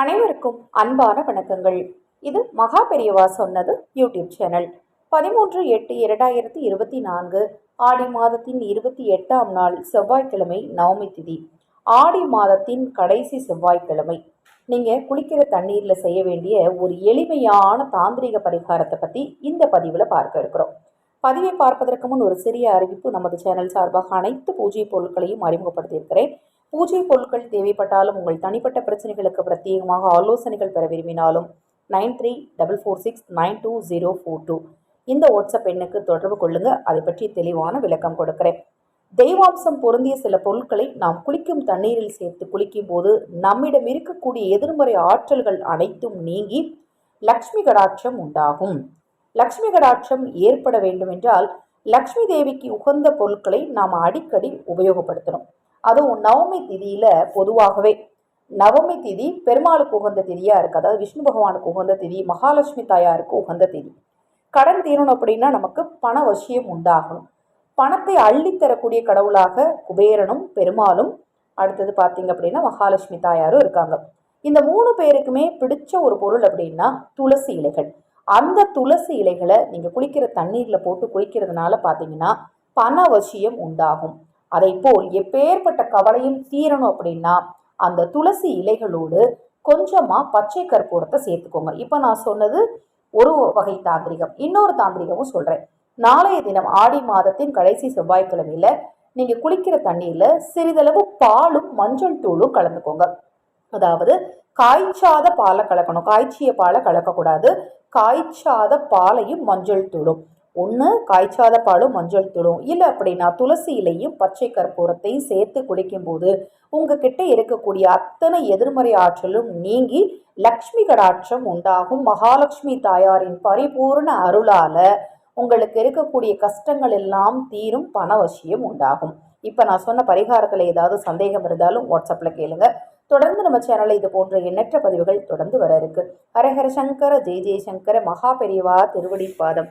அனைவருக்கும் அன்பான வணக்கங்கள். இது மகா பெரியவா சொன்னது யூடியூப் சேனல். பதிமூன்று எட்டு இரண்டாயிரத்தி இருபத்தி நான்கு ஆடி மாதத்தின் இருபத்தி எட்டாம் நாள் செவ்வாய்க்கிழமை நவமி திதி. ஆடி மாதத்தின் கடைசி செவ்வாய்க்கிழமை. நீங்கள் குளிக்கிற தண்ணீரில் செய்ய வேண்டிய ஒரு எளிமையான தாந்திரிக பரிகாரத்தை பற்றி இந்த பதிவில் பார்க்க இருக்கிறோம். பதிவை பார்ப்பதற்கு முன் ஒரு சிறிய அறிவிப்பு. நமது சேனல் சார்பாக அனைத்து பூஜை பொருட்களையும் அறிமுகப்படுத்தியிருக்கிறேன். பூஜை பொருட்கள் தேவைப்பட்டாலும் உங்கள் தனிப்பட்ட பிரச்சனைகளுக்கு பிரத்யேகமாக ஆலோசனைகள் பெற விரும்பினாலும் nine three double four six nine two zero four two. இந்த வாட்ஸ்அப் எண்ணுக்கு தொடர்பு கொள்ளுங்க. அதை பற்றி தெளிவான விளக்கம் கொடுக்கிறேன். தெய்வாம்சம் பொருந்திய சில பொருட்களை நாம் குளிக்கும் தண்ணீரில் சேர்த்து குளிக்கும் போது நம்மிடம் இருக்கக்கூடிய எதிர்மறை ஆற்றல்கள் அனைத்தும் நீங்கி லக்ஷ்மி கடாட்சம் உண்டாகும். லக்ஷ்மி கடாட்சம் ஏற்பட வேண்டுமென்றால் லக்ஷ்மி தேவிக்கு உகந்த பொருட்களை நாம் அடிக்கடி உபயோகப்படுத்தணும். அதுவும் நவமி திதியில் பொதுவாகவே. நவமி திதி பெருமாளுக்கு உகந்த திதியாக இருக்குது அதாவது விஷ்ணு பகவானுக்கு உகந்த திதி மகாலட்சுமி தாயாருக்கு உகந்த திதி. கடன் தீரணும் அப்படின்னா நமக்கு பண வசியம் உண்டாகணும். பணத்தை அள்ளித்தரக்கூடிய கடவுளாக குபேரனும் பெருமாளும் அடுத்தது பார்த்தீங்க அப்படின்னா மகாலட்சுமி தாயாரும் இருக்காங்க. இந்த மூணு பேருக்குமே பிடிச்ச ஒரு பொருள் அப்படின்னா துளசி இலைகள். அந்த துளசி இலைகளை நீங்கள் குளிக்கிற தண்ணீரில் போட்டு குளிக்கிறதுனால பார்த்தீங்கன்னா பண வசியம் உண்டாகும். அதை போல் எப்பேற்பட்ட கவலையும் தீரணும் அப்படின்னா அந்த துளசி இலைகளோடு கொஞ்சமாக பச்சை கற்பூரத்தை சேர்த்துக்கோங்க. இப்போ நான் சொன்னது ஒரு வகை தாந்திரிகம். இன்னொரு தாந்திரிகமும் சொல்கிறேன் நாளைய தினம் ஆடி மாதத்தின் கடைசி செவ்வாய்க்கிழமையில் நீங்கள் குளிக்கிற தண்ணியில் சிறிதளவு பாலும் மஞ்சள் தூளும் கலந்துக்கோங்க. அதாவது காய்ச்சாத பாலை கலக்கணும். காய்ச்சிய பாலை கலக்கக்கூடாது. காய்ச்சாத பாலையும் மஞ்சள் தூளும். ஒன்று காய்ச்சாத பாலும் மஞ்சள் தூளும். இல்லை அப்படின்னா துளசி இலையும் பச்சை கற்பூரத்தையும் சேர்த்து குடிக்கும்போது உங்ககிட்ட இருக்கக்கூடிய அத்தனை எதிர்மறை ஆற்றலும் நீங்கி லக்ஷ்மி கடாட்சம் உண்டாகும். மகாலட்சுமி தாயாரின் பரிபூர்ண அருளால உங்களுக்கு இருக்கக்கூடிய கஷ்டங்கள் எல்லாம் தீரும் பணவசியம் உண்டாகும். இப்போ நான் சொன்ன பரிகாரத்தில் ஏதாவது சந்தேகம் இருந்தாலும் வாட்ஸ்அப்பில் கேளுங்க. தொடர்ந்து நம்ம சேனலில் இது போன்ற எண்ணற்ற பதிவுகள் தொடர்ந்து வர இருக்கு. ஹரஹர சங்கர ஜெய ஜெயசங்கர மகா பெரியவா திருவடி பாதம்